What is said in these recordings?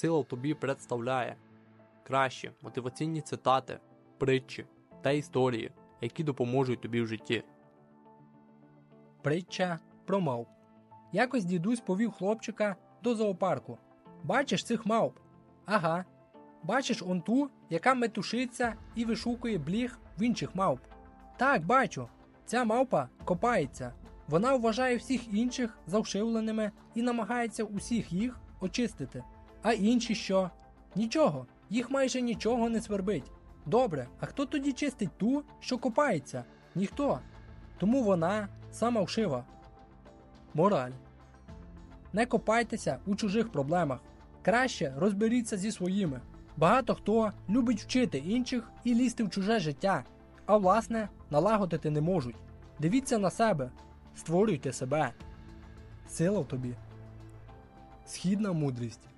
Сила тобі представляє кращі мотиваційні цитати, притчі та історії, які допоможуть тобі в житті. Притча про мавп. Якось дідусь повів хлопчика до зоопарку. Бачиш цих мавп? Ага. Бачиш он ту, яка метушиться і вишукує бліг в інших мавп. Так, бачу. Ця мавпа копається. Вона вважає всіх інших завшивленими і намагається усіх їх очистити. А інші що? Нічого, їх майже нічого не свербить. Добре, а хто тоді чистить ту, що копається? Ніхто. Тому вона сама вшива. Мораль. Не копайтеся у чужих проблемах. Краще розберіться зі своїми. Багато хто любить вчити інших і лізти в чуже життя, а власне налагодити не можуть. Дивіться на себе, створюйте себе. Сила в тобі. Східна мудрість.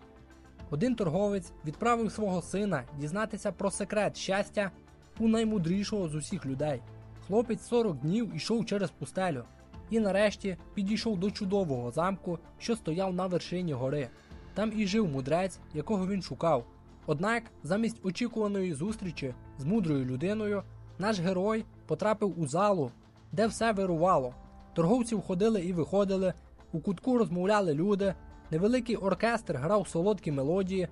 Один торговець відправив свого сина дізнатися про секрет щастя у наймудрішого з усіх людей. Хлопець 40 днів ішов через пустелю і нарешті підійшов до чудового замку, що стояв на вершині гори. Там і жив мудрець, якого він шукав. Однак, замість очікуваної зустрічі з мудрою людиною, наш герой потрапив у залу, де все вирувало. Торговці входили і виходили, у кутку розмовляли люди, невеликий оркестр грав солодкі мелодії,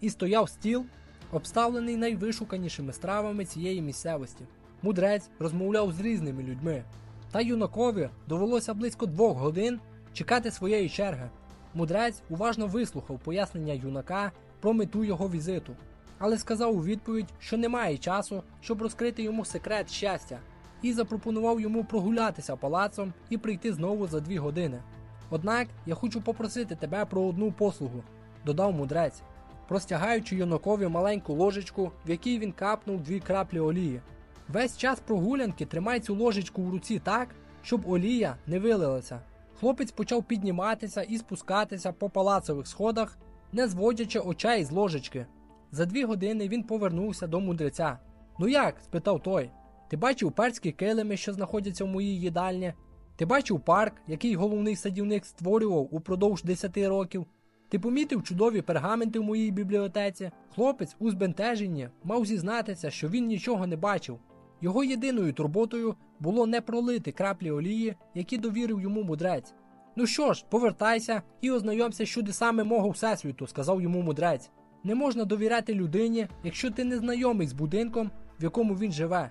і стояв стіл, обставлений найвишуканішими стравами цієї місцевості. Мудрець розмовляв з різними людьми, та юнакові довелося близько двох годин чекати своєї черги. Мудрець уважно вислухав пояснення юнака про мету його візиту, але сказав у відповідь, що немає часу, щоб розкрити йому секрет щастя, і запропонував йому прогулятися палацом і прийти знову за дві години. Однак я хочу попросити тебе про одну послугу, додав мудрець, простягаючи юнакові маленьку ложечку, в якій він капнув дві краплі олії. Весь час прогулянки тримай цю ложечку в руці так, щоб олія не вилилася. Хлопець почав підніматися і спускатися по палацових сходах, не зводячи очей з ложечки. За дві години він повернувся до мудреця. Ну як? спитав той. Ти бачив перські килими, що знаходяться в моїй їдальні? Ти бачив парк, який головний садівник створював упродовж 10 років? Ти помітив чудові пергаменти в моїй бібліотеці? Хлопець у збентеженні мав зізнатися, що він нічого не бачив. Його єдиною турботою було не пролити краплі олії, які довірив йому мудрець. Ну що ж, повертайся і ознайомся з чудесами мого всесвіту, сказав йому мудрець. Не можна довіряти людині, якщо ти не знайомий з будинком, в якому він живе.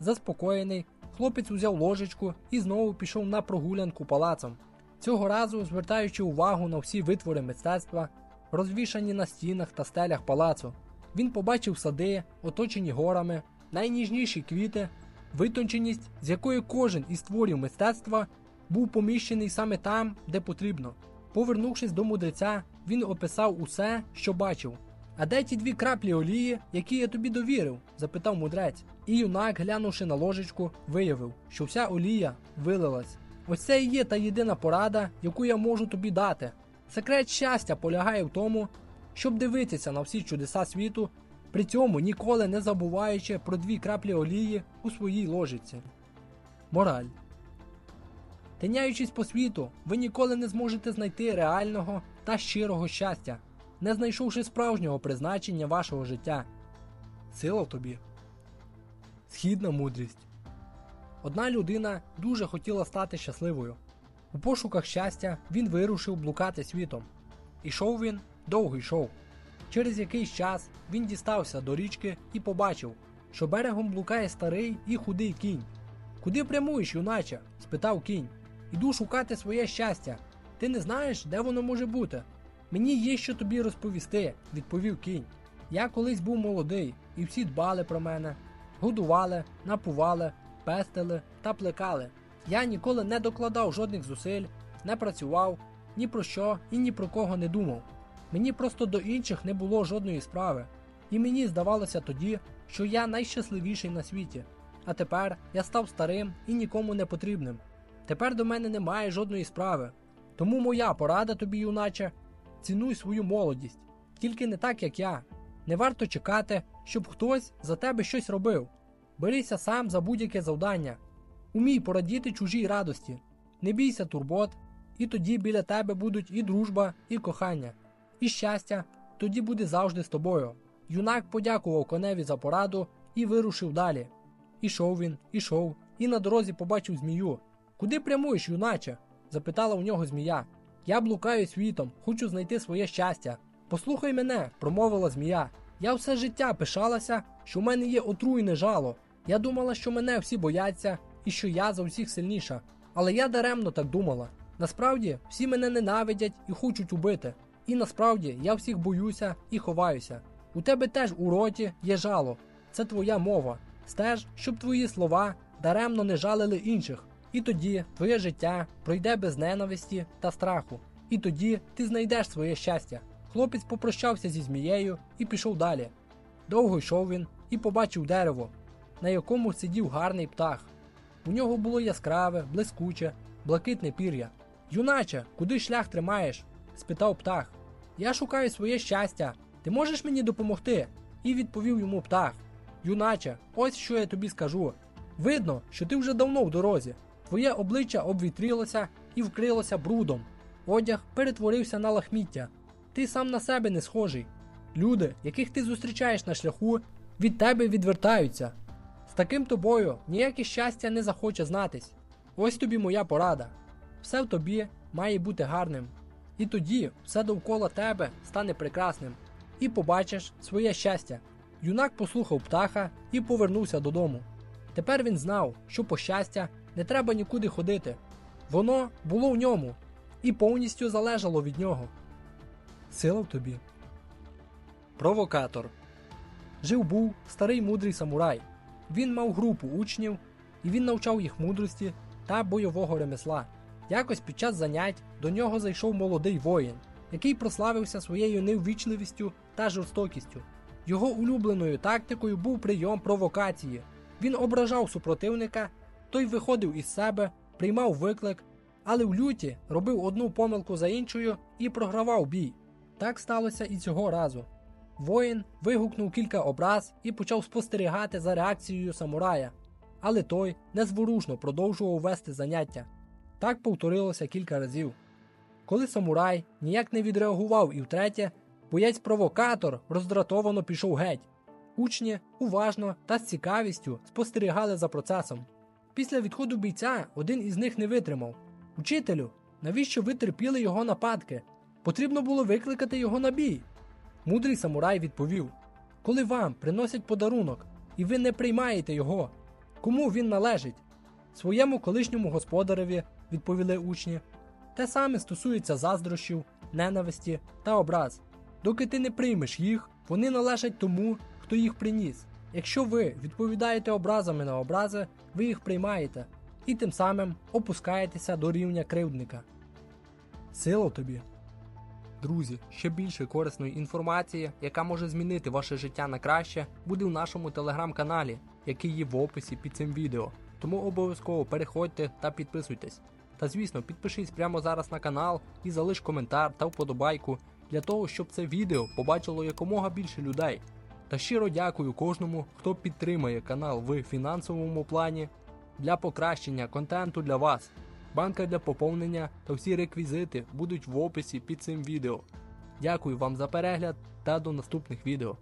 Заспокоєний, хлопець узяв ложечку і знову пішов на прогулянку палацом. Цього разу звертаючи увагу на всі витвори мистецтва, розвішані на стінах та стелях палацу. Він побачив сади, оточені горами, найніжніші квіти, витонченість, з якою кожен із творів мистецтва був поміщений саме там, де потрібно. Повернувшись до мудреця, він описав усе, що бачив. А де ті дві краплі олії, які я тобі довірив? запитав мудрець. І юнак, глянувши на ложечку, виявив, що вся олія вилилась. Ось це і є та єдина порада, яку я можу тобі дати. Секрет щастя полягає в тому, щоб дивитися на всі чудеса світу, при цьому ніколи не забуваючи про дві краплі олії у своїй ложиці. Мораль. Тиняючись по світу, ви ніколи не зможете знайти реального та щирого щастя, не знайшовши справжнього призначення вашого життя. Сила тобі. Східна мудрість. Одна людина дуже хотіла стати щасливою. У пошуках щастя він вирушив блукати світом. Ішов він, довго йшов. Через якийсь час він дістався до річки і побачив, що берегом блукає старий і худий кінь. Куди прямуєш, юначе? спитав кінь. Іду шукати своє щастя. Ти не знаєш, де воно може бути? Мені є що тобі розповісти, відповів кінь. Я колись був молодий, і всі дбали про мене, годували, напували, пестили та плекали. Я ніколи не докладав жодних зусиль, не працював, ні про що і ні про кого не думав. Мені просто до інших не було жодної справи, і мені здавалося тоді, що я найщасливіший на світі. А тепер я став старим і нікому не потрібним. Тепер до мене немає жодної справи. Тому моя порада тобі, юначе, цінуй свою молодість, тільки не так, як я. Не варто чекати, щоб хтось за тебе щось робив. Берися сам за будь-яке завдання. Умій порадіти чужій радості, не бійся турбот, і тоді біля тебе будуть і дружба, і кохання, і щастя, тоді буде завжди з тобою. Юнак подякував коневі за пораду і вирушив далі. Ішов він, ішов, і на дорозі побачив змію. Куди прямуєш, юначе? запитала у нього змія. Я блукаю світом, хочу знайти своє щастя. Послухай мене, промовила змія. Я все життя пишалася, що в мене є отруйне жало. Я думала, що мене всі бояться і що я за всіх сильніша. Але я даремно так думала. Насправді всі мене ненавидять і хочуть убити. І насправді я всіх боюся і ховаюся. У тебе теж у роті є жало. Це твоя мова. Стеж, щоб твої слова даремно не жалили інших. І тоді твоє життя пройде без ненависті та страху. І тоді ти знайдеш своє щастя. Хлопець попрощався зі змією і пішов далі. Довго йшов він і побачив дерево, на якому сидів гарний птах. У нього було яскраве, блискуче, блакитне пір'я. Юначе, куди шлях тримаєш? спитав птах. Я шукаю своє щастя. Ти можеш мені допомогти? І відповів йому птах. Юначе, ось що я тобі скажу. Видно, що ти вже давно в дорозі. Твоє обличчя обвітрилося і вкрилося брудом. Одяг перетворився на лахміття. Ти сам на себе не схожий. Люди, яких ти зустрічаєш на шляху, від тебе відвертаються. З таким тобою ніяке щастя не захоче знатись. Ось тобі моя порада. Все в тобі має бути гарним. І тоді все довкола тебе стане прекрасним. І побачиш своє щастя. Юнак послухав птаха і повернувся додому. Тепер він знав, що по щастя не треба нікуди ходити. Воно було в ньому і повністю залежало від нього. Сила в тобі. Провокатор. Жив був старий мудрий самурай. Він мав групу учнів, і він навчав їх мудрості та бойового ремесла. Якось під час занять до нього зайшов молодий воїн, який прославився своєю неввічливістю та жорстокістю. Його улюбленою тактикою був прийом провокації. Він ображав супротивника, той виходив із себе, приймав виклик, але в люті робив одну помилку за іншою і програвав бій. Так сталося і цього разу. Воїн вигукнув кілька образ і почав спостерігати за реакцією самурая, але той незворушно продовжував вести заняття. Так повторилося кілька разів. Коли самурай ніяк не відреагував і втретє, боєць-провокатор роздратовано пішов геть. Учні уважно та з цікавістю спостерігали за процесом. Після відходу бійця один із них не витримав. Учителю, навіщо ви терпіли його нападки? Потрібно було викликати його на бій. Мудрий самурай відповів: Коли вам приносять подарунок, і ви не приймаєте його, кому він належить? Своєму колишньому господареві, відповіли учні. Те саме стосується заздрощів, ненависті та образ. Доки ти не приймеш їх, вони належать тому, хто їх приніс. Якщо ви відповідаєте образами на образи, ви їх приймаєте і тим самим опускаєтеся до рівня кривдника. Сила тобі. Друзі, ще більше корисної інформації, яка може змінити ваше життя на краще, буде в нашому телеграм-каналі, який є в описі під цим відео. Тому обов'язково переходьте та підписуйтесь. Та звісно, підпишись прямо зараз на канал і залиш коментар та вподобайку для того, щоб це відео побачило якомога більше людей. Та щиро дякую кожному, хто підтримує канал в фінансовому плані для покращення контенту для вас. Банка для поповнення та всі реквізити будуть в описі під цим відео. Дякую вам за перегляд та до наступних відео.